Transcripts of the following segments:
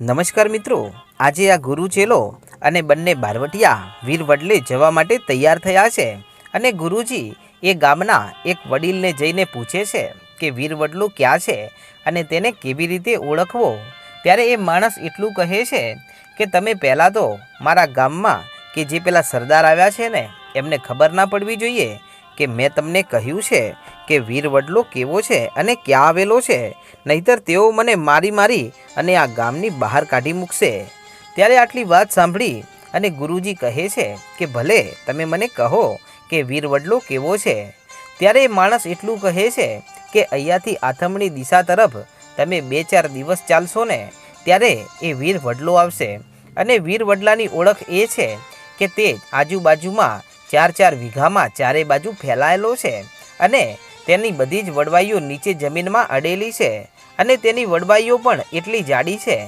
નમસ્કાર મિત્રો, આજે આ ગુરુ ચેલો અને બંને બારવટિયા વીર વડલે જવા માટે તૈયાર થયા છે અને ગુરુજી એ ગામના એક વડીલને જઈને પૂછે છે કે વીર વડલો ક્યાં છે અને તેને કેવી રીતે ઓળખવો? ત્યારે એ માણસ એટલું કહે છે કે તમે પહેલાં તો મારા ગામમાં કે જે પેલા સરદાર આવ્યા છે ને, એમને ખબર ના પડવી જોઈએ કે મેં તમને કહ્યું છે કે વીર વડલો કેવો છે અને ક્યાં આવેલો છે? નહીતર તેઓ મને મારી મારી અને આ ગામની બહાર કાઢી મૂકશે. ત્યારે આટલી વાત સાંભળી અને ગુરુજી કહે છે કે ભલે તમે મને કહો કે વીર વડલો કેવો છે. ત્યારે માણસ એટલું કહે છે કે અહીંયાથી આથમણી દિશા તરફ તમે બે ચાર દિવસ ચાલશો ને, ત્યારે એ વીર વડલો આવશે. અને વીર વડલાની ઓળખ એ છે કે તે આજુબાજુમાં ચાર ચાર વીઘામાં ચારે બાજુ ફેલાયેલો છે અને તેની બધી જ વડવાઈઓ નીચે જમીનમાં અડેલી છે અને તેની વડવાઈઓ પણ એટલી જાડી છે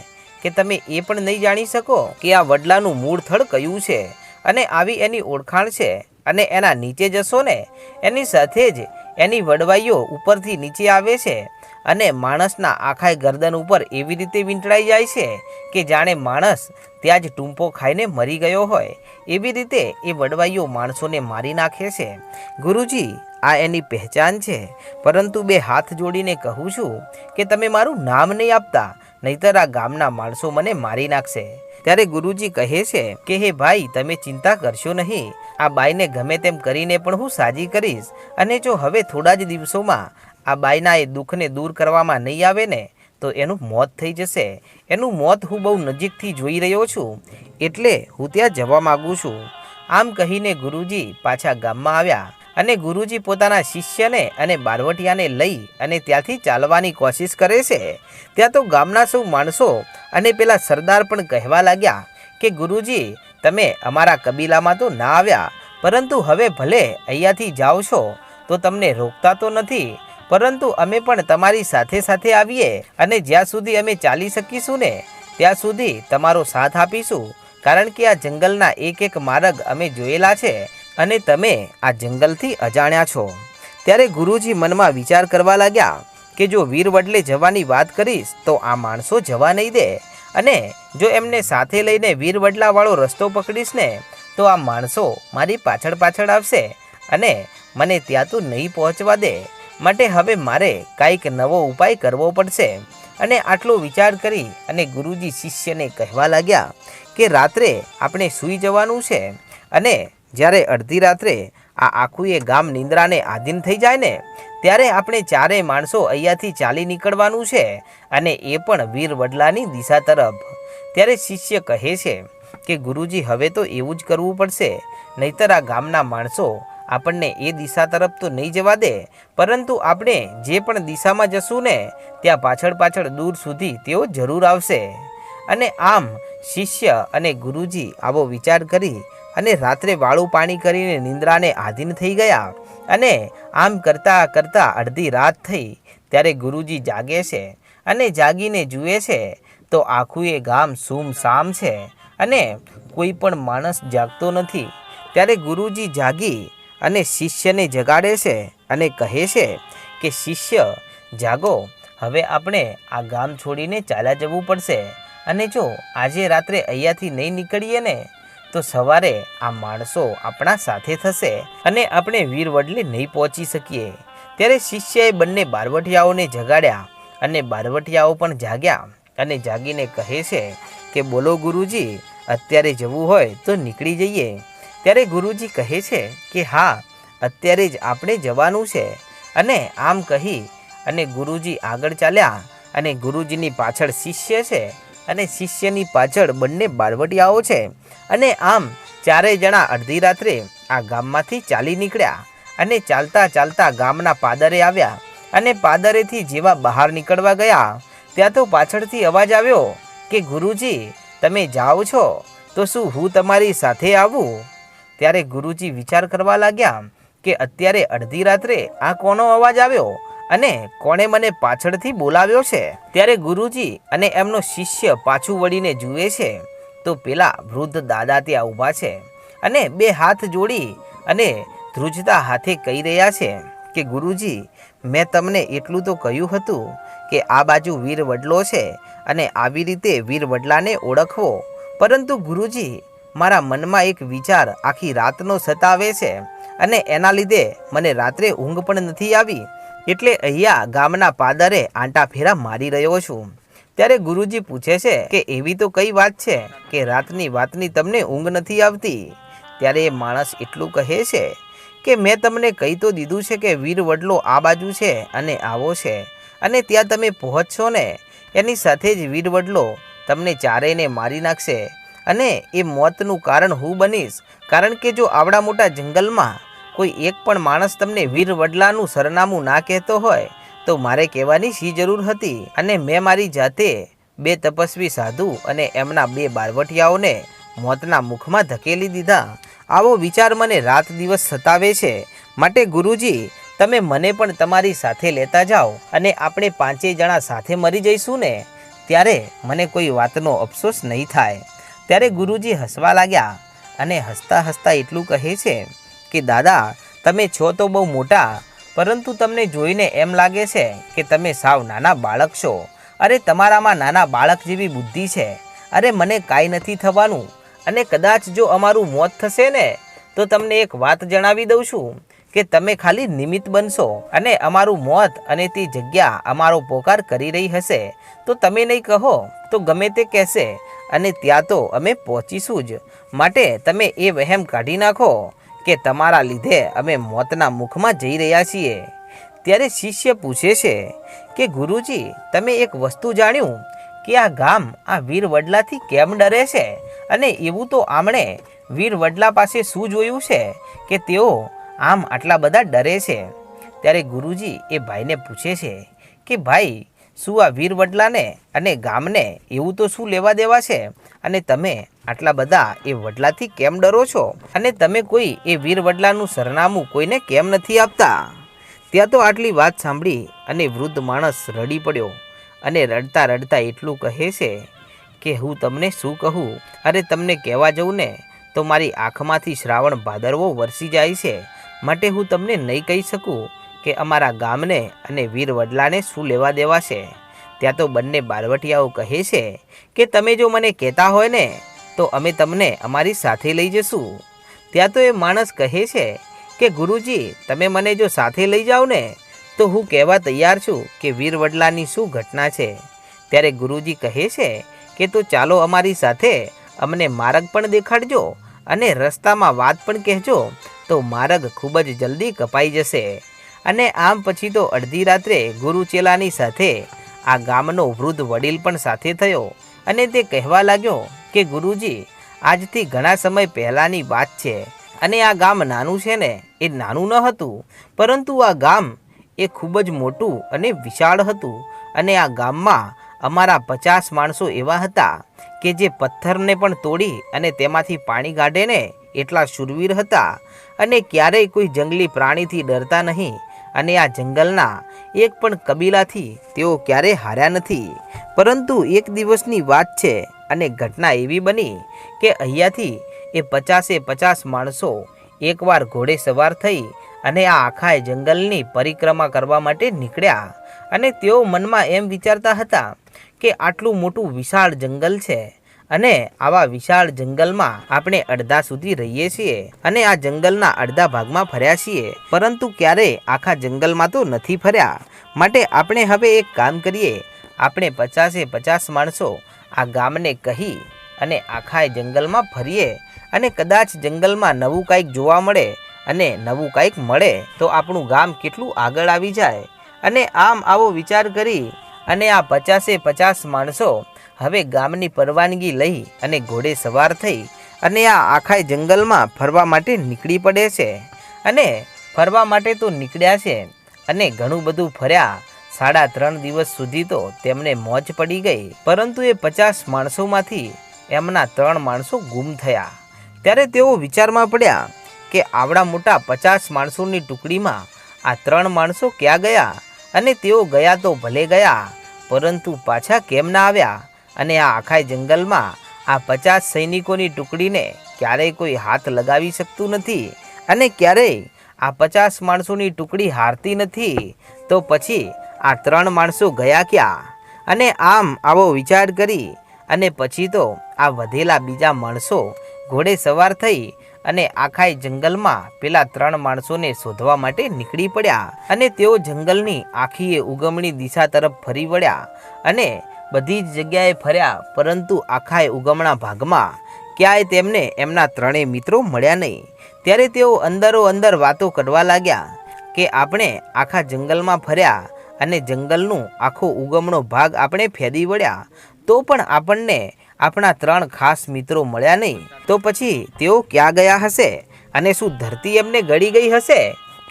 કે તમે એ પણ નહીં જાણી શકો કે આ વડલાનું મૂળ થળ કયું છે અને આવી એની ઓળખાણ છે અને એના નીચે જશો ને એની સાથે જ એની વડવાઈઓ ઉપરથી નીચે આવે છે અને માણસના આખાય ગરદન ઉપર એવી રીતે વીંટળાઈ જાય છે કે જાણે માણસ ત્યાં જ ટૂંપો ખાઈને મરી ગયો હોય. એવી રીતે એ વડવાઈઓ માણસોને મારી નાખે છે. ગુરુજી, આ એની પહેચાન છે. પરંતુ બે હાથ જોડીને કહું છું કે તમે મારું નામ નહીં આપતા, નહીતર આ ગામના માણસો મને મારી નાખશે. ત્યારે ગુરુજી કહે છે કે, હે ભાઈ, તમે ચિંતા કરશો નહીં. આ બાઈને ગમે તેમ કરીને પણ હું સાજી કરીશ. અને જો હવે થોડા જ દિવસોમાં આ બાઈના એ દુઃખને દૂર કરવામાં નહીં આવે ને, તો એનું મોત થઈ જશે. એનું મોત હું બહુ નજીકથી જોઈ રહ્યો છું, એટલે હું ત્યાં જવા માગું છું. આમ કહીને ગુરુજી પાછા ગામમાં આવ્યા અને ગુરુજી પોતાના શિષ્યને અને બારવટિયાને લઈ અને ત્યાંથી ચાલવાની કોશિશ કરે છે. ત્યાં તો ગામના સૌ માણસો અને પેલા સરદાર પણ કહેવા લાગ્યા કે, ગુરુજી, તમે અમારા કબીલામાં તો ના આવ્યા, પરંતુ હવે ભલે અહીંયાથી જાઓ છો, તો તમને રોકતા તો નથી પરંતુ અમે પણ તમારી સાથે સાથે આવીએ અને જ્યાં સુધી અમે ચાલી શકીશું ને, ત્યાં સુધી તમારો સાથ આપીશું. કારણ કે આ જંગલના એક એક માર્ગ અમે જોયેલા છે અને તમે આ જંગલથી અજાણ્યા છો. ત્યારે ગુરુજી મનમાં વિચાર કરવા લાગ્યા કે જો વીર વડલે જવાની વાત કરીશ, તો આ માણસો જવા નહીં દે. અને જો એમને સાથે લઈને વીર વડલાવાળો રસ્તો પકડીશ ને, તો આ માણસો મારી પાછળ પાછળ આવશે અને મને ત્યાં તો નહીં પહોંચવા દે. માટે હવે મારે કાંઈક નવો ઉપાય કરવો પડશે. અને આટલો વિચાર કરી અને ગુરુજી શિષ્યને કહેવા લાગ્યા કે રાત્રે આપણે સૂઈ જવાનું છે અને જ્યારે અડધી રાત્રે આ આખું એ ગામ નિંદ્રાને આધીન થઈ જાય ને, ત્યારે આપણે ચારેય માણસો અહીંયાથી ચાલી નીકળવાનું છે અને એ પણ વીર વડલાની દિશા તરફ. ત્યારે શિષ્ય કહે છે કે ગુરુજી, હવે તો એવું જ કરવું પડશે. નહીતર આ ગામના માણસો આપણને એ દિશા તરફ તો નહીં જવા દે, પરંતુ આપણે જે પણ દિશામાં જશું ને, ત્યાં પાછળ પાછળ દૂર સુધી તેઓ જરૂર આવશે. અને આમ શિષ્ય અને ગુરુજી આવો વિચાર કરી અને રાત્રે વાળું પાણી કરીને નિંદ્રાને આધીન થઈ ગયા. અને આમ કરતાં કરતાં અડધી રાત થઈ, ત્યારે ગુરુજી જાગે છે અને જાગીને જુએ છે તો આખું એ ગામ સૂમસામ છે અને કોઈ પણ માણસ જાગતો નથી. ત્યારે ગુરુજી જાગી અને શિષ્યને જગાડે છે અને કહે છે કે, શિષ્ય, જાગો. હવે આપણે આ ગામ છોડીને ચાલ્યા જવું પડશે. અને જો આજે રાત્રે અહીંયાથી નહીં નીકળીએ ને, તો સવારે આ માણસો આપણા સાથે થશે અને આપણે વીરવડલે નહીં પહોંચી શકીએ. ત્યારે શિષ્યએ બંને બારવટિયાઓને જગાડ્યા અને બારવટિયાઓ પણ જાગ્યા અને જાગીને કહે છે કે, બોલો ગુરુજી, અત્યારે જવું હોય તો નીકળી જઈએ. ત્યારે ગુરુજી કહે છે કે હા, અત્યારે જ આપણે જવાનું છે. અને આમ કહી, અને ગુરુજી આગળ ચાલ્યા, અને ગુરુજીની પાછળ શિષ્ય છે, અને શિષ્યની પાછળ બંને બારવટિયાઓ છે. અને આમ ચારેય જણા અડધી રાત્રે આ ગામમાંથી ચાલી નીકળ્યા, અને ચાલતા ચાલતા ગામના પાદરે આવ્યા, અને પાદરેથી જેવા બહાર નીકળવા ગયા, ત્યાં તો પાછળથી અવાજ આવ્યો કે, ગુરુજી, તમે જાઓ છો? તો શું હું તમારી સાથે આવું? ત્યારે ગુરુજી વિચાર કરવા લાગ્યા કે અત્યારે અડધી રાત્રે આ કોનો અવાજ આવ્યો અને કોણે મને પાછળથી બોલાવ્યો છે? ત્યારે ગુરુજી અને એમનો શિષ્ય પાછું વળીને જુએ છે. તો પેલા વૃદ્ધ દાદા ત્યાં ઊભા છે અને બે હાથ જોડી અને ધ્રુજતા હાથે કહી રહ્યા છે કે, ગુરુજી, મેં તમને એટલું તો કહ્યું હતું કે આ બાજુ વીર વડલો છે અને આવી રીતે વીર વડલાને ઓળખવો. પરંતુ ગુરુજી મારા મનમાં એક વિચાર આખી રાતનો સતાવે છે અને એના લીધે મને રાત્રે ઊંઘ પણ નથી આવી. એટલે અહીંયા ગામના પાદરે આંટા ફેરા મારી રહ્યો છું. ત્યારે ગુરુજી પૂછે છે કે એવી તો કઈ વાત છે કે રાતની વાતની તમને ઊંઘ નથી આવતી? ત્યારે એ માણસ એટલું કહે છે કે મેં તમને કહી તો દીધું છે કે વીર વડલો આ બાજુ છે અને આવો છે. અને ત્યાં તમે પહોંચશો ને? એની સાથે જ વીર વડલો તમને ચારેયને મારી નાખશે. અને એ મોતનું કારણ હું બનીશ. કારણ કે જો આવડા મોટા જંગલમાં કોઈ એક પણ માણસ તમને વીર વડલાનું સરનામું ના કહેતો હોય, તો મારે કહેવાની શી જરૂર હતી? અને મેં મારી જાતે બે તપસ્વી સાધુ અને એમના બે બારવટિયાઓને મોતના મુખમાં ધકેલી દીધા. આવો વિચાર મને રાત દિવસ સતાવે છે. માટે ગુરુજી, તમે મને પણ તમારી સાથે લેતા જાઓ અને આપણે પાંચેય જણા સાથે મરી જઈશું ને? ત્યારે મને કોઈ વાતનો અફસોસ નહીં થાય. ત્યારે ગુરુજી હસવા લાગ્યા અને હસતા હસતા એટલું કહે છે કે, દાદા, તમે છો તો બહુ મોટા, પરંતુ તમને જોઈને એમ લાગે છે કે તમે સાવ નાના બાળક છો. અરે, તમારામાં નાના બાળક જેવી બુદ્ધિ છે. અરે, મને કાંઈ નથી થવાનું. અને કદાચ જો અમારું મોત થશે ને, તો તમને એક વાત જણાવી દઉં છું કે, તમે ખાલી નિમિત્ત બનશો અને અમારું મોત અને તે જગ્યા અમારો પોકાર કરી રહી હશે. તો તમે નહીં કહો, તો ગમે તે કહેશે. અને ત્યાં તો અમે પહોંચીશું જ. માટે તમે એ વહેમ કાઢી નાખો કે તમારા લીધે અમે મોતના મુખમાં જઈ રહ્યા છીએ. ત્યારે શિષ્ય પૂછે છે કે, ગુરુજી, તમે એક વસ્તુ જાણ્યું કે આ ગામ આ વીર વડલાથી કેમ ડરે છે? અને એવું તો આમણે વીર વડલા પાસે શું જોયું છે કે તેઓ આમ આટલા બધા ડરે છે? ત્યારે ગુરુજી એ ભાઈને પૂછે છે કે, ભાઈ શું આ વીર વડલાને અને ગામને એવું તો શું લેવા દેવા છે? અને તમે આટલા બધા એ વડલાથી કેમ ડરો છો? અને તમે કોઈ એ વીર વડલાનું સરનામું કોઈને કેમ નથી આપતા? ત્યાં તો આટલી વાત સાંભળી અને વૃદ્ધ માણસ રડી પડ્યો અને રડતા રડતા એટલું કહે છે કે હું તમને શું કહું? અરે તમને કહેવા જઉં ને, તો મારી આંખમાંથી શ્રાવણ ભાદરવો વરસી જાય છે. માટે હું તમને નહીં કહી શકું. કે અમારા ગામને અને વીર વડલાને શું લેવા દેવા છે ત્યાં તો બંને બારવટિયાઓ કહે છે કે, તમે જો મને કહેતા હોય ને, તો અમે તમને અમારી સાથે લઈ જશું. ત્યાં તો એ માણસ કહે છે કે, ગુરુજી, તમે મને જો સાથે લઈ જાઓ ને, તો હું કહેવા તૈયાર છું કે વીર વડલાની શું ઘટના છે. ત્યારે ગુરુજી કહે છે કે, તો ચાલો અમારી સાથે અમને માર્ગ પણ દેખાડજો અને રસ્તામાં વાત પણ કહેજો, તો માર્ગ ખૂબ જ જલ્દી કપાઈ જશે. અને આમ પછી તો અડધી રાત્રે ગુરુ ચેલાની સાથે આ ગામનો વૃદ્ધ વડીલ પણ સાથે થયો અને તે કહેવા લાગ્યો કે ગુરુજી, આજથી ઘણા સમય પહેલાંની વાત છે અને આ ગામ નાનું છે ને, એ નાનું ન હતું, પરંતુ આ ગામ એ ખૂબ જ મોટું અને વિશાળ હતું અને આ ગામમાં અમારા પચાસ માણસો એવા હતા કે જે પથ્થરને પણ તોડી અને તેમાંથી પાણી કાઢે ને એટલા શુરવીર હતા અને ક્યારેય કોઈ જંગલી પ્રાણીથી ડરતા નહીં અને આ જંગલના એક પણ કબીલાથી તેઓ ક્યારેય હાર્યા નથી. પરંતુ એક દિવસની વાત છે અને ઘટના એવી બની કે અહીંયાથી એ પચાસે પચાસ માણસો એકવાર ઘોડે સવાર થઈ અને આ આખા જંગલની પરિક્રમા કરવા માટે નીકળ્યા. અને તેઓ મનમાં એમ વિચારતા હતા કે આટલું મોટું વિશાળ જંગલ છે. અને આવા વિશાળ જંગલમાં આપણે અડધા સુધી રહીએ છીએ અને આ જંગલના અડધા ભાગમાં ફર્યા છીએ. પરંતુ ક્યારે આખા જંગલમાં તો નથી ફર્યા. માટે આપણે હવે એક કામ કરીએ. આપણે પચાસે પચાસ માણસો આ ગામને કહી અને આખા જંગલમાં ફરીએ. અને કદાચ જંગલમાં નવું કાંઈક જોવા મળે અને નવું કાંઈક મળે તો આપણું ગામ કેટલું આગળ આવી જાય. અને આમ આવો વિચાર કરી અને આ પચાસે પચાસ માણસો હવે ગામની પરવાનગી લઈ અને ઘોડે સવાર થઈ અને આ આખા જંગલમાં ફરવા માટે નીકળી પડે છે. અને ફરવા માટે તો નીકળ્યા છે અને ઘણું બધું ફર્યા. સાડા ત્રણ દિવસ સુધી તો તેમને મોજ પડી ગઈ, પરંતુ એ પચાસ માણસોમાંથી એમના ત્રણ માણસો ગુમ થયા. ત્યારે તેઓ વિચારમાં પડ્યા કે આવડા મોટા પચાસ માણસોની ટુકડીમાં આ ત્રણ માણસો ક્યાં ગયા? અને તેઓ ગયા તો ભલે ગયા, પરંતુ પાછા કેમ ના આવ્યા? અને આ આખા જંગલમાં આ પચાસ સૈનિકોની ટુકડીને ક્યારેય કોઈ હાથ લગાવી શકતું નથી અને ક્યારેય આ પચાસ માણસોની ટુકડી હારતી નથી, તો પછી આ ત્રણ માણસો ગયા ક્યાં? અને આમ આવો વિચાર કરી અને પછી તો આ વધેલા બીજા માણસો ઘોડે સવાર થઈ અને આખાય જંગલમાં પેલા ત્રણ માણસોને શોધવા માટે નીકળી પડ્યા અને તેઓ જંગલની આખીએ ઉગમણી દિશા તરફ ફરી વળ્યા અને બધી જ જગ્યાએ ફર્યા, પરંતુ આખાય ઉગમણા ભાગમાં ક્યાંય તેમને એમના ત્રણેય મિત્રો મળ્યા નહીં. ત્યારે તેઓ અંદરો અંદર વાતો કરવા લાગ્યા કે આપણે આખા જંગલમાં ફર્યા અને જંગલનું આખો ઉગમણો ભાગ આપણે ફેદી વળ્યા, તો પણ આપણને આપણા ત્રણ ખાસ મિત્રો મળ્યા નહીં. તો પછી તેઓ ક્યાં ગયા હશે અને શું ધરતી એમને ગળી ગઈ હશે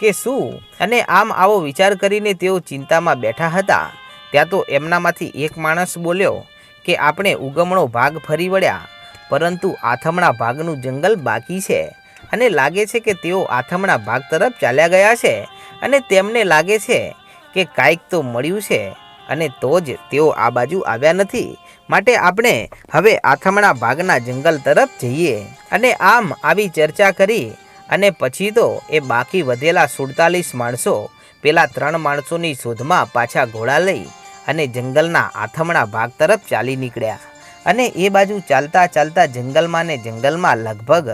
કે શું? અને આમ આવો વિચાર કરીને તેઓ ચિંતામાં બેઠા હતા. ત્યાં તો એમનામાંથી એક માણસ બોલ્યો કે, આપણે ઉગમણો ભાગ ફરી વળ્યા, પરંતુ આથમણા ભાગનું જંગલ બાકી છે અને લાગે છે કે તેઓ આથમણા ભાગ તરફ ચાલ્યા ગયા છે અને તેમને લાગે છે કે કાંઈક તો મળ્યું છે અને તો જ તેઓ આ બાજુ આવ્યા નથી. માટે આપણે હવે આથમણા ભાગના જંગલ તરફ જઈએ. અને આમ આવી ચર્ચા કરી અને પછી તો એ બાકી વધેલા સુડતાલીસ માણસો, પેલા ત્રણ માણસોની શોધમાં પાછા ઘોડા લઈ અને જંગલના આથમણા ભાગ તરફ ચાલી નીકળ્યા. અને એ બાજુ ચાલતા ચાલતા જંગલમાં ને જંગલમાં લગભગ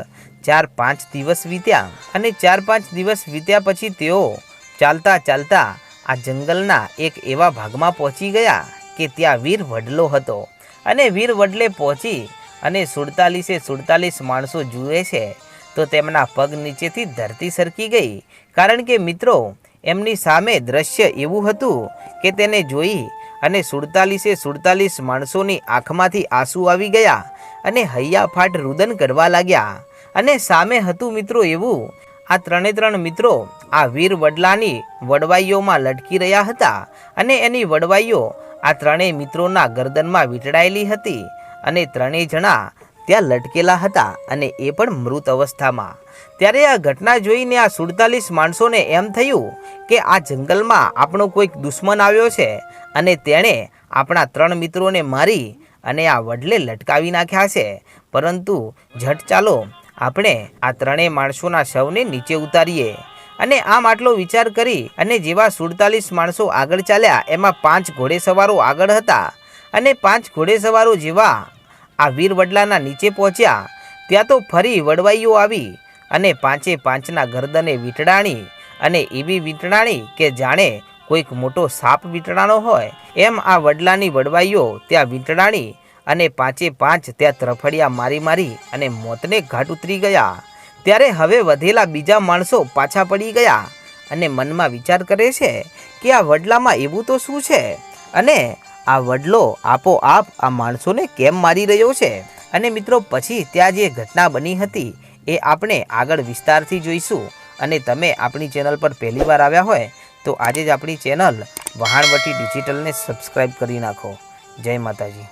ચાર પાંચ દિવસ વીત્યા. અને ચાર પાંચ દિવસ વીત્યા પછી તેઓ ચાલતા ચાલતા આ જંગલના એક એવા ભાગમાં પહોંચી ગયા કે ત્યાં વીર વડલો હતો. અને વીર વડલે પહોંચી અને સુડતાલીસે સુડતાલીસ માણસો જુએ છે તો તેમના પગ નીચેથી ધરતી સરકી ગઈ. કારણ કે મિત્રો એમની સામે દ્રશ્ય એવું હતું કે તેને જોઈ અને સુડતાલીસે સુડતાલીસ માણસોની આંખમાંથી આંસુ આવી ગયા અને હૈયાફાટ રુદન કરવા લાગ્યા. અને સામે હતું મિત્રો એવું, આ ત્રણે ત્રણ મિત્રો આ વીર વડલાની વડવાઈઓમાં લટકી રહ્યા હતા અને એની વડવાઈઓ આ ત્રણેય મિત્રોના ગરદનમાં વીંટળાયેલી હતી અને ત્રણેય જણા ત્યાં લટકેલા હતા અને એ પણ મૃત અવસ્થામાં. ત્યારે આ ઘટના જોઈને આ સુડતાલીસ માણસોને એમ થયું કે આ જંગલમાં આપણો કોઈક દુશ્મન આવ્યો છે અને તેણે આપણા ત્રણ મિત્રોને મારી અને આ વડલે લટકાવી નાખ્યા છે. પરંતુ ઝટ ચાલો આપણે આ ત્રણેય માણસોના શવને નીચે ઉતારીએ અને આમ આટલો વિચાર કરી અને જેવા સુડતાલીસ માણસો આગળ ચાલ્યા, એમાં પાંચ ઘોડેસવારો આગળ હતા અને પાંચ ઘોડેસવારો જેવા આ વીર વડલાના નીચે પહોંચ્યા. ત્યાં તો ફરી વડવાઈઓ આવી અને પાંચે પાંચના ગરદને વીંટળાણી અને એવી વીંટળાણી કે જાણે કોઈક મોટો સાપ વીંટડાણો હોય. એમ આ વડલાની વડવાઈઓ ત્યાં વીંટળાણી અને પાંચે પાંચ ત્યાં ત્રફડિયા મારી મારી અને મોતને ઘાટ ઉતરી ગયા. ત્યારે હવે વધેલા બીજા માણસો પાછા પડી ગયા અને મનમાં વિચાર કરે છે કે આ વડલામાં એવું તો શું છે? અને આ વડલો આપોઆપ આ માણસોને કેમ મારી રહ્યો છે? અને મિત્રો, પછી ત્યાં જે ઘટના બની હતી, એ આપણે આગળ વિસ્તારથી જોઈશું. અને તમે આપણી ચેનલ પર પહેલીવાર આવ્યા હોય, તો આજે જ આપણી ચેનલ વહાણવટી ડિજિટલને સબસ્ક્રાઈબ કરી નાખો. જય માતાજી.